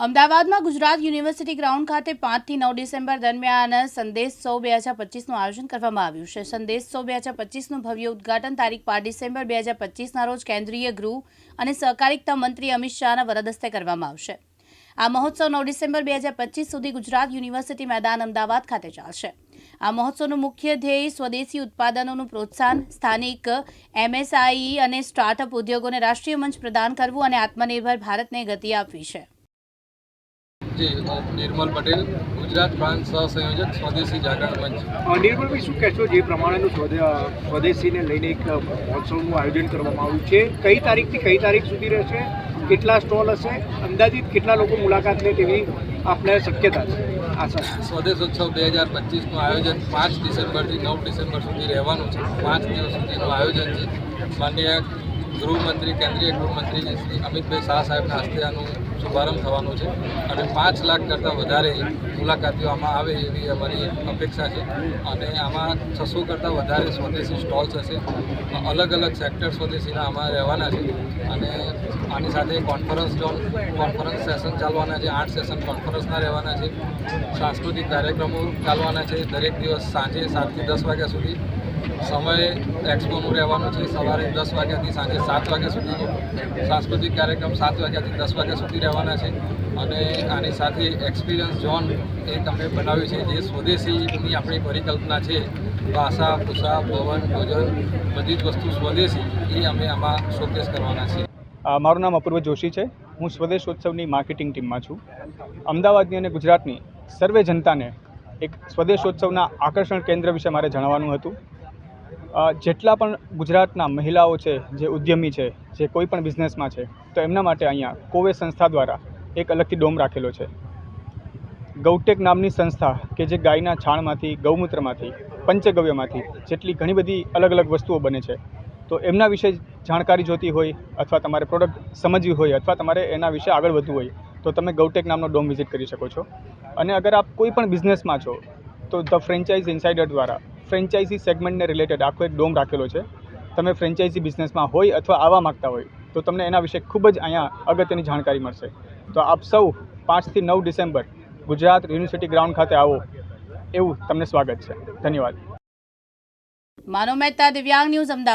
અમદાવાદમાં Gujarat university ground ખાતે પાંચથી નવ ડિસેમ્બર દરમિયાન સંદેશ સો બે હજાર પચીસનું આયોજન કરવામાં આવ્યું છે. સંદેશ સો બે હજાર પચીસનું ભવ્ય ઉદઘાટન તારીખ પાંચ ડિસેમ્બર બે હજાર પચીસના રોજ કેન્દ્રીય ગૃહ અને સહકારિતા મંત્રી અમિત શાહના વરદસ્તે કરવામાં આવશે. આ મહોત્સવ નવ ડિસેમ્બર બે હજાર પચીસ સુધી ગુજરાત યુનિવર્સિટી મેદાન અમદાવાદ ખાતે ચાલશે. આ મહોત્સવનું મુખ્ય ધ્યેય સ્વદેશી ઉત્પાદનોનું પ્રોત્સાહન, સ્થાનિક એમએસઆઈ અને સ્ટાર્ટઅપ ઉદ્યોગોને રાષ્ટ્રીય મંચ પ્રદાન કરવું અને આત્મનિર્ભર ભારતને ગતિ આપવી છે. હું નિર્મલ પટેલ ગુજરાત પ્રાંત સહસંયોજક સ્વદેશી જાગરણ મંચ. નિર્મલભાઈ શું કહેશો જે પ્રમાણેનું સ્વદેશીને લઈને એક મહોત્સવનું આયોજન કરવામાં આવ્યું છે? કઈ તારીખથી કઈ તારીખ સુધી રહેશે? કેટલા સ્ટોલ હશે? અંદાજિત કેટલા લોકો મુલાકાત લે તેવી આપણે શક્યતા છે. સ્વદેશ ઉત્સવ બે હજાર પચીસનું આયોજન પાંચ ડિસેમ્બરથી નવ ડિસેમ્બર સુધી રહેવાનું છે. પાંચ દિવસ સુધીનું આયોજન છે. માનનીય ગૃહમંત્રી, કેન્દ્રીય ગૃહમંત્રી શ્રી અમિતભાઈ શાહ સાહેબના હસ્તે આનું શુભારંભ થવાનો છે. અને પાંચ લાખ કરતાં વધારે મુલાકાતીઓ આમાં આવે એવી અમારી અપેક્ષા છે. અને આમાં છસો કરતાં વધારે સ્વદેશી સ્ટોલ્સ હશે. અલગ અલગ સેક્ટર સ્વદેશીના આમાં રહેવાના છે. અને આની સાથે કોન્ફરન્સ ઝોન, કોન્ફરન્સ સેશન ચાલવાના છે. આઠ સેશન કોન્ફરન્સના રહેવાના છે. સાંસ્કૃતિક કાર્યક્રમો ચાલવાના છે. દરેક દિવસ સાંજે સાતથી દસ વાગ્યા સુધી. સમય એક્સપોનું રહેવાનું છે. સવારે દસ વાગ્યાથી સાંજે સાત વાગ્યા સુધી સાંસ્કૃતિક કાર્યક્રમ સાત વાગ્યાથી દસ વાગ્યા સુધી રહેવાના છે. અને આની સાથે એક્સપિરિયન્સ ઝોન એક અમે બનાવ્યું છે. જે સ્વદેશીની આપણી પરિકલ્પના છે, ભાષા પોશાક ભવન, ભોજન, બધી જ વસ્તુ સ્વદેશી, એ અમે આમાં શોકેસ કરવાના છીએ. મારું નામ અપૂર્વ જોશી છે. હું સ્વદેશ ઉત્સવની માર્કેટિંગ ટીમમાં છું. અમદાવાદની અને ગુજરાતની સર્વે જનતાને એક સ્વદેશોત્સવના આકર્ષણ કેન્દ્ર વિશે મારે જણાવવાનું હતું. જેટલા પણ ગુજરાતના મહિલાઓ છે, જે ઉદ્યમી છે, જે કોઈ પણ બિઝનેસમાં છે, તો એમના માટે અહીંયા કોવે સંસ્થા દ્વારા એક અલગથી ડોમ રાખેલો છે. ગૌટેક નામની સંસ્થા કે જે ગાયના છાણમાંથી, ગૌમૂત્રમાંથી, પંચગવ્યમાંથી જેટલી ઘણી બધી અલગ અલગ વસ્તુઓ બને છે. તો એમના વિશે જાણકારી જોતી હોય અથવા તમારે પ્રોડક્ટ સમજવી હોય અથવા તમારે એના વિશે આગળ વધવું હોય, તો તમે ગૌટેક નામનો ડોમ વિઝિટ કરી શકો છો. અને અગર આપ કોઈ પણ બિઝનેસમાં છો, તો ધ ફ્રેન્ચાઇઝ ઇન્સાઇડર દ્વારા ફ્રેન્ચાઇઝી સેગમેન્ટને રિલેટેડ આખો એક ડોમ રાખેલો છે. તમે ફ્રેન્ચાઇઝી બિઝનેસમાં હોય અથવા આવવા માગતા હોય, તો તમને એના વિશે ખૂબ જ અહીંયા અગત્યની જાણકારી મળશે. તો આપ સૌ પાંચથી નવ ડિસેમ્બર ગુજરાત યુનિવર્સિટી ગ્રાઉન્ડ ખાતે આવો. એવું તમને સ્વાગત છે. ધન્યવાદ. માનો મહેતા દિવ્યાંગ ન્યૂઝ અમદાવાદ.